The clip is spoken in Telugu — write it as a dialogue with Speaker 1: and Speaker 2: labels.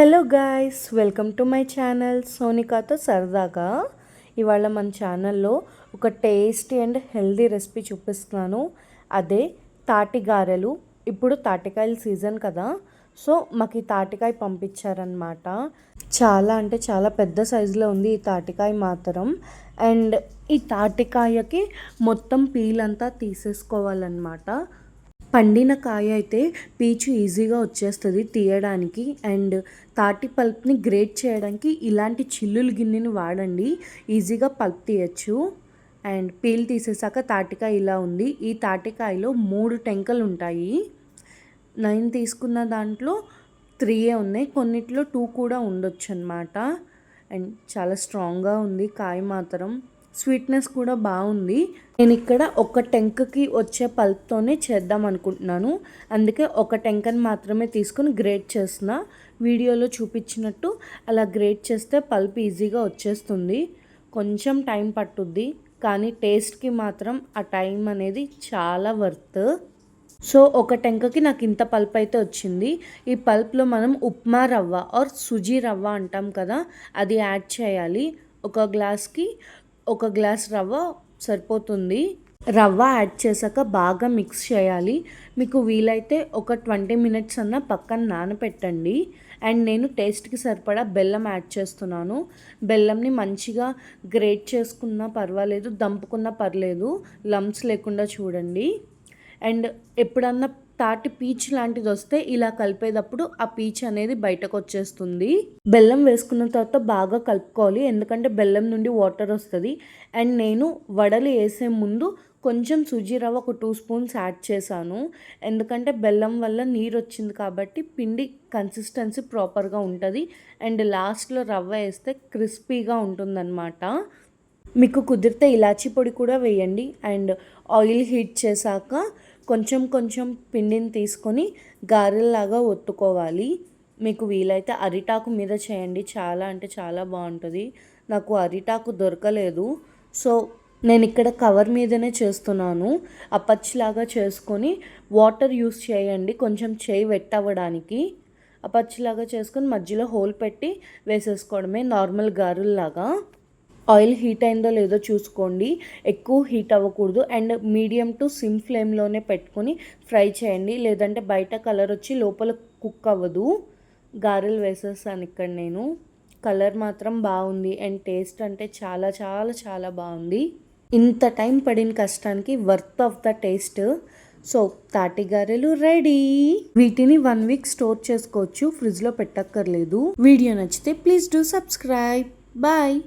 Speaker 1: Hello guys welcome to my channel సోనికాతో సరదాగా. ఇవాళ మన ఛానల్లో ఒక టేస్టీ అండ్ హెల్దీ రెసిపీ చూపిస్తున్నాను. అదే తాటిగారెలు. ఇప్పుడు తాటికాయల సీజన్ కదా సో మాకు ఈ తాటికాయ పంపించారనమాట చాలా అంటే చాలా పెద్ద సైజులో ఉంది ఈ తాటికాయ మాత్రం. అండ్ ఈ తాటికాయకి మొత్తం పీల్ అంతా తీసేసుకోవాలన్నమాట. పండిన కాయ అయితే పీచు ఈజీగా వచ్చేస్తుంది తీయడానికి అండ్ తాటి పల్ప్ని గ్రేట్ చేయడానికి ఇలాంటి చిల్లులు గిన్నెని వాడండి. ఈజీగా పల్ప్ తీయచ్చు. అండ్ పీల్ తీసేసాక తాటికాయ ఇలా ఉంది. ఈ తాటికాయలో మూడు టెంకలు ఉంటాయి. నైన్ తీసుకున్న దాంట్లో త్రీయే ఉన్నాయి. కొన్నిట్లో టూ కూడా ఉండొచ్చు అనమాట అండ్ చాలా స్ట్రాంగ్గా ఉంది కాయ మాత్రం. స్వీట్నెస్ కూడా బాగుంది. నేను ఇక్కడ ఒక టెంకకి వచ్చే పల్ప్తోనే చేద్దాం అనుకుంటున్నాను. అందుకే ఒక టెంకని మాత్రమే తీసుకుని గ్రేట్ చేస్తున్న. వీడియోలో చూపించినట్టు అలా గ్రేట్ చేస్తే పల్ప్ ఈజీగా వచ్చేస్తుంది. కొంచెం టైం పట్టుద్ది కానీ టేస్ట్కి మాత్రం ఆ టైం అనేది చాలా వర్త్. సో ఒక టెంకకి నాకు ఇంత పల్ప్ అయితే వచ్చింది. ఈ పల్ప్లో మనం ఉప్మా రవ్వ ఆర్ సుజీ రవ్వ అంటాం కదా అది యాడ్ చేయాలి. ఒక గ్లాస్కి ఒక గ్లాస్ రవ్వ సరిపోతుంది. రవ్వ యాడ్ చేశాక బాగా మిక్స్ చేయాలి. మీకు వీలైతే ఒక ట్వంటీ మినిట్స్ అన్న పక్కన నానపెట్టండి. అండ్ నేను టేస్ట్కి సరిపడా బెల్లం యాడ్ చేస్తున్నాను. బెల్లంని మంచిగా గ్రేట్ చేసుకున్నా పర్వాలేదు దంపుకున్నా పర్లేదు లంప్స్ లేకుండా చూడండి. అండ్ ఎప్పుడన్నా తాటి పీచ్ లాంటిది వస్తే ఇలా కలిపేటప్పుడు ఆ పీచ్ అనేది బయటకు వచ్చేస్తుంది బెల్లం వేసుకున్న తర్వాత బాగా కలుపుకోవాలి. ఎందుకంటే బెల్లం నుండి వాటర్ వస్తుంది. అండ్ నేను వడలు వేసే ముందు కొంచెం సుజీ రవ్వ ఒక టూ స్పూన్స్ యాడ్ చేశాను. ఎందుకంటే బెల్లం వల్ల నీరు వచ్చింది కాబట్టి పిండి కన్సిస్టెన్సీ ప్రాపర్గా ఉంటుంది. అండ్ లాస్ట్లో రవ్వ వేస్తే క్రిస్పీగా ఉంటుందన్నమాట. మీకు కుదిరితే ఇలాచీ పొడి కూడా వేయండి. అండ్ ఆయిల్ హీట్ చేశాక కొంచెం కొంచెం పిండిని తీసుకొని గారెల్లాగా ఒత్తుకోవాలి. మీకు వీలైతే అరిటాకు మీద చేయండి. చాలా అంటే చాలా బాగుంటుంది. నాకు అరిటాకు దొరకలేదు. సో నేను ఇక్కడ కవర్ మీదనే చేస్తున్నాను. అపచ్చిలాగా చేసుకొని వాటర్ యూస్ చేయండి. కొంచెం చేయి వెట్టవ్వడానికి అపచ్చిలాగా చేసుకొని మధ్యలో హోల్ పెట్టి వేసేసుకోవడమే నార్మల్ గారుల్లాగా. ఆయిల్ హీట్ అయిందో లేదో చూసుకోండి. ఎక్కువ హీట్ అవ్వకూడదు. అండ్ మీడియం టు సిమ్ ఫ్లేమ్లోనే పెట్టుకొని ఫ్రై చేయండి. లేదంటే బయట కలర్ వచ్చి లోపల కుక్ అవ్వదు. గారెలు వేసేస్తాను ఇక్కడ నేను. కలర్ మాత్రం బాగుంది. అండ్ టేస్ట్ అంటే చాలా చాలా చాలా బాగుంది. ఇంత టైం పడిన కష్టానికి worth of the taste. So తాటి గారెలు రెడీ. వీటిని వన్ వీక్ స్టోర్ చేసుకోవచ్చు. ఫ్రిడ్జ్లో పెట్టక్కర్లేదు. వీడియో నచ్చితే ప్లీజ్ డూ సబ్స్క్రైబ్. బాయ్.